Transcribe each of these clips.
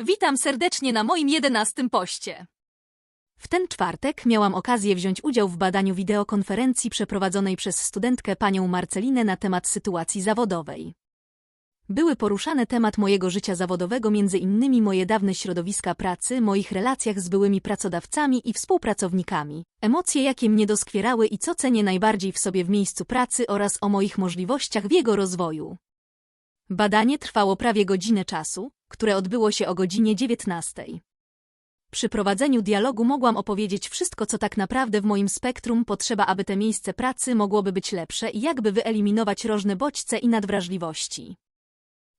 Witam serdecznie na moim jedenastym poście. W ten czwartek miałam okazję wziąć udział w badaniu wideokonferencji przeprowadzonej przez studentkę panią Marcelinę na temat sytuacji zawodowej. Były poruszane temat mojego życia zawodowego, między innymi moje dawne środowiska pracy, moich relacjach z byłymi pracodawcami i współpracownikami, emocje jakie mnie doskwierały i co cenię najbardziej w sobie w miejscu pracy oraz o moich możliwościach w jego rozwoju. Badanie trwało prawie godzinę czasu, które odbyło się o godzinie 19. Przy prowadzeniu dialogu mogłam opowiedzieć wszystko, co tak naprawdę w moim spektrum potrzeba, aby te miejsce pracy mogłoby być lepsze i jakby wyeliminować różne bodźce i nadwrażliwości.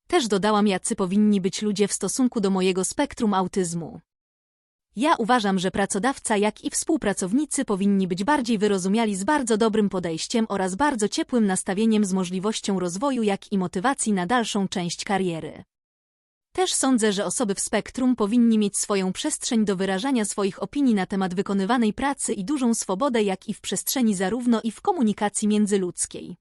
Też dodałam, jacy powinni być ludzie w stosunku do mojego spektrum autyzmu. Ja uważam, że pracodawca, jak i współpracownicy powinni być bardziej wyrozumiali z bardzo dobrym podejściem oraz bardzo ciepłym nastawieniem z możliwością rozwoju, jak i motywacji na dalszą część kariery. Też sądzę, że osoby w spektrum powinni mieć swoją przestrzeń do wyrażania swoich opinii na temat wykonywanej pracy i dużą swobodę, jak i w przestrzeni zarówno i w komunikacji międzyludzkiej.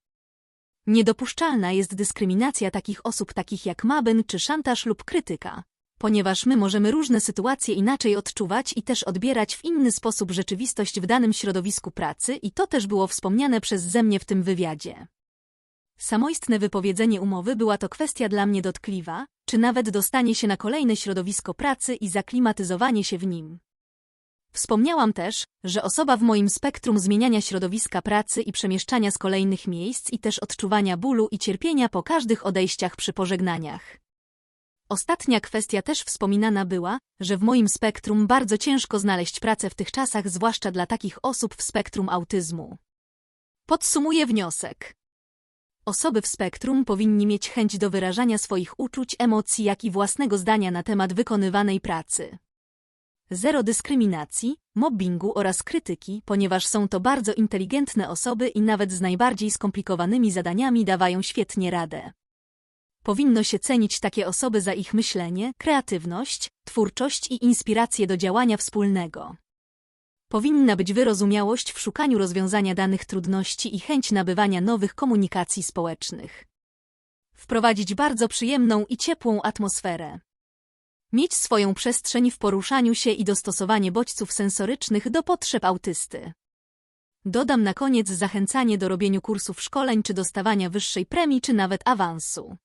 Niedopuszczalna jest dyskryminacja takich osób takich jak Mabyn czy szantaż lub krytyka, ponieważ my możemy różne sytuacje inaczej odczuwać i też odbierać w inny sposób rzeczywistość w danym środowisku pracy i to też było wspomniane przez ze mnie w tym wywiadzie. Samoistne wypowiedzenie umowy była to kwestia dla mnie dotkliwa, czy nawet dostanie się na kolejne środowisko pracy i zaklimatyzowanie się w nim. Wspomniałam też, że osoba w moim spektrum zmieniania środowiska pracy i przemieszczania z kolejnych miejsc i też odczuwania bólu i cierpienia po każdych odejściach przy pożegnaniach. Ostatnia kwestia też wspominana była, że w moim spektrum bardzo ciężko znaleźć pracę w tych czasach, zwłaszcza dla takich osób w spektrum autyzmu. Podsumuję wniosek. Osoby w spektrum powinni mieć chęć do wyrażania swoich uczuć, emocji, jak i własnego zdania na temat wykonywanej pracy. Zero dyskryminacji, mobbingu oraz krytyki, ponieważ są to bardzo inteligentne osoby i nawet z najbardziej skomplikowanymi zadaniami dawają świetnie radę. Powinno się cenić takie osoby za ich myślenie, kreatywność, twórczość i inspirację do działania wspólnego. Powinna być wyrozumiałość w szukaniu rozwiązania danych trudności i chęć nabywania nowych komunikacji społecznych. Wprowadzić bardzo przyjemną i ciepłą atmosferę. Mieć swoją przestrzeń w poruszaniu się i dostosowanie bodźców sensorycznych do potrzeb autysty. Dodam na koniec zachęcanie do robieniu kursów szkoleń czy dostawania wyższej premii czy nawet awansu.